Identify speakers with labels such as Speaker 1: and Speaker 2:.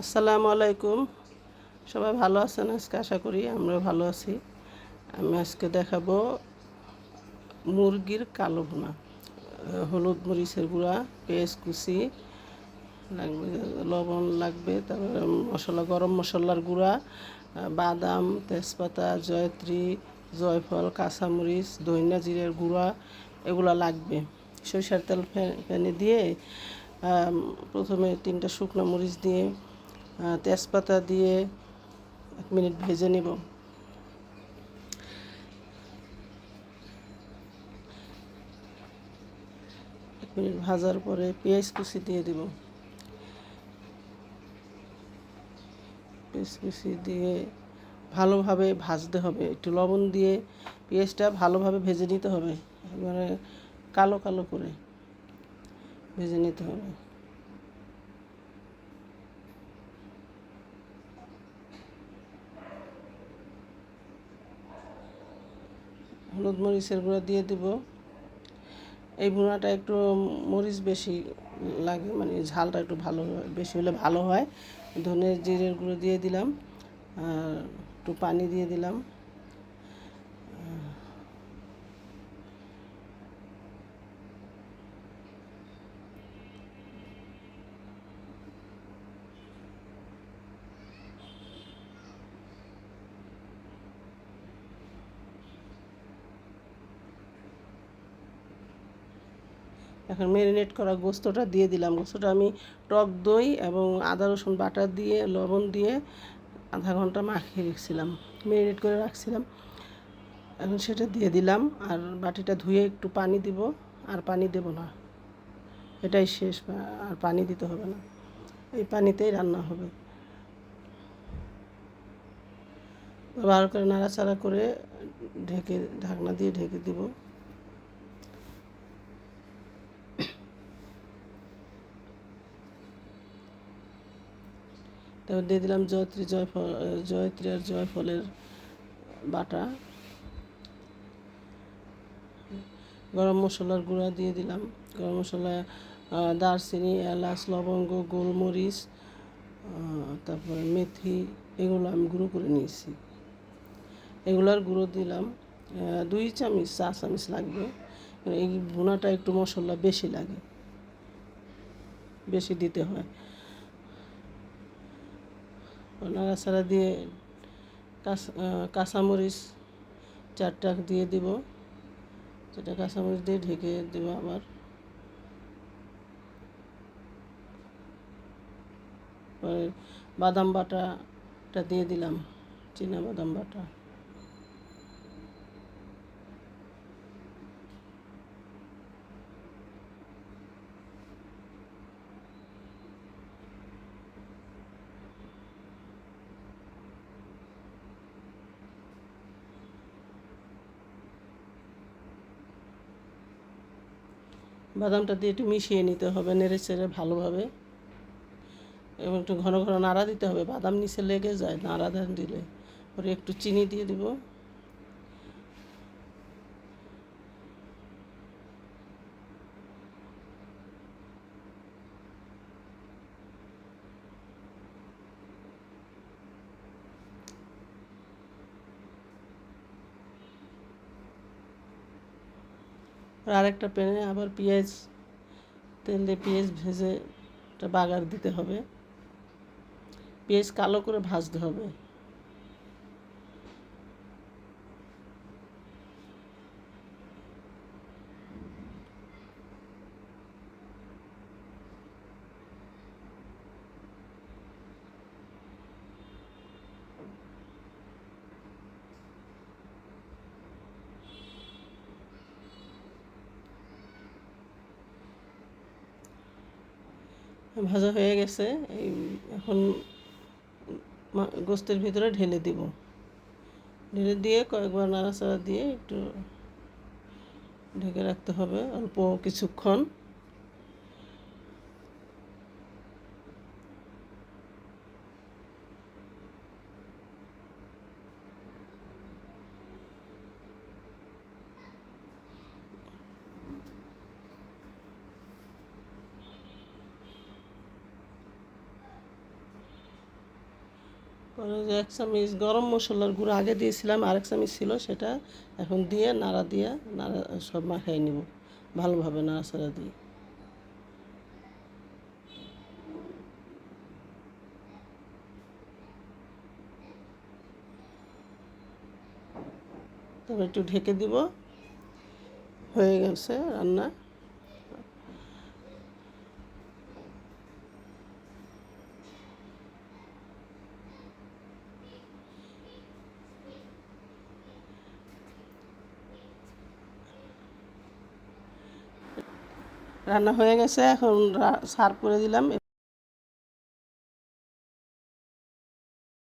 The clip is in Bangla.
Speaker 1: আসসালামু আলাইকুম। সবাই ভালো আছেন আজকে? আশা করি আমরা ভালো আছি। আমি আজকে দেখাবো মুরগির কালো আহ, হলুদ মরিচের গুঁড়া পেঁয়াজ কুচি লাগবে লবণ লাগবে তারপরে মশলা গরম মশলার গুঁড়া বাদাম তেজপাতা জয়ত্রী জয়ফল কাঁচামরিচ দইনা জিরের গুঁড়া এগুলো লাগবে। সরিষার তেল ফে- প্যানে দিয়ে প্রথমে তিনটা শুকনো মরিচ দিয়ে তেজপাতা দিয়ে এক মিনিট ভেজে নিব। এক মিনিট ভাজার পরে পেঁয়াজ কুচি দিয়ে দিব। পেঁয়াজ কুচি দিয়ে ভালোভাবে ভাজতে হবে। একটু লবণ দিয়ে পেঁয়াজটা ভালোভাবে ভেজে নিতে হবে। এবারে কালো কালো করে ভেজে নিতে হবে। হলুদ মরিচের গুঁড়া দিয়ে দিব। এই ভুনাটা একটু মরিচ বেশি লাগে মানে ঝালটা একটু ভালো বেশি হলে ভালো হয়। ধনে জিরের গুঁড়ো দিয়ে দিলাম, আর একটু পানি দিয়ে দিলাম। এখন ম্যারিনেট করা গোস্তটা দিয়ে দিলাম। গোস্তটা আমি টক দই এবং আদা, রসুন বাটা দিয়ে, লবণ দিয়ে আধা ঘণ্টা মাখিয়ে রেখেছিলাম। ম্যারিনেট করে রাখছিলাম। এখন সেটা দিয়ে দিলাম আর বাটিটা ধুয়ে একটু পানি দিব। আর পানি দেব না। এটাই শেষ আর পানি দিতে হবে না। এই পানিতেই রান্না হবে। ভালো করে নাড়াচাড়া করে ঢেকে, ঢাকনা দিয়ে ঢেকে দিব। তারপর দিয়ে দিলাম জয়ত্রী জয়ফল জয়ত্রী আর জয়ফলের বাটা। গরম মশলার গুঁড়া দিয়ে দিলাম। গরম মশলা দারচিনি, এলাচ, লবঙ্গ, গোলমরিচ তারপরে মেথি, এগুলো আমি গুঁড়ো করে নিয়েছি। এগুলোর গুঁড়ো দিলাম দুই চামচ চা চামচ লাগবে। এই ভুনাটা একটু মশলা বেশি লাগে, বেশি দিতে হয়। নাড়াচাড়া দিয়ে কাঁচামরিচ চারটা দিয়ে দিব। সেটা কাঁচামরিচ দিয়ে ঢেকে দেবো আবার। বাদাম বাটাটা দিয়ে দিলাম, চীনা বাদাম বাটা। বাদামটা দিয়ে একটু মিশিয়ে নিতে হবে, নেড়ে চেড়ে ভালোভাবে। এবং একটু ঘন ঘন নাড়া দিতে হবে। বাদাম নিচে লেগে যায়, নাড়া দিলে। পরে একটু চিনি দিয়ে দিব। আর একটা প্যানে আবার পেঁয়াজ, তেল দিয়ে পেঁয়াজ ভেজে একটা বাগার দিতে হবে। পেঁয়াজ কালো করে ভাজতে হবে। ভাজা হয়ে গেছে, এই এখন গোস্তের ভিতরে ঢেলে দিব। ঢেলে দিয়ে কয়েকবার নাড়াচাড়া দিয়ে একটু ঢেকে রাখতে হবে অল্প কিছুক্ষণ। এক চামচ গরম মশলার গুঁড়ো আগে দিয়েছিলাম, আরেক চামচ ছিল সেটা এখন দিয়ে নাড়া দিয়ে নাড়া সব মাখাই নিব। ভালোভাবে নাড়া নাড়াচাড়া দিয়ে। তবে একটু ঢেকে দিব। হয়ে গেছে রান্না। রান্না হয়ে গেছে এখন সার্ভ করে দিলাম।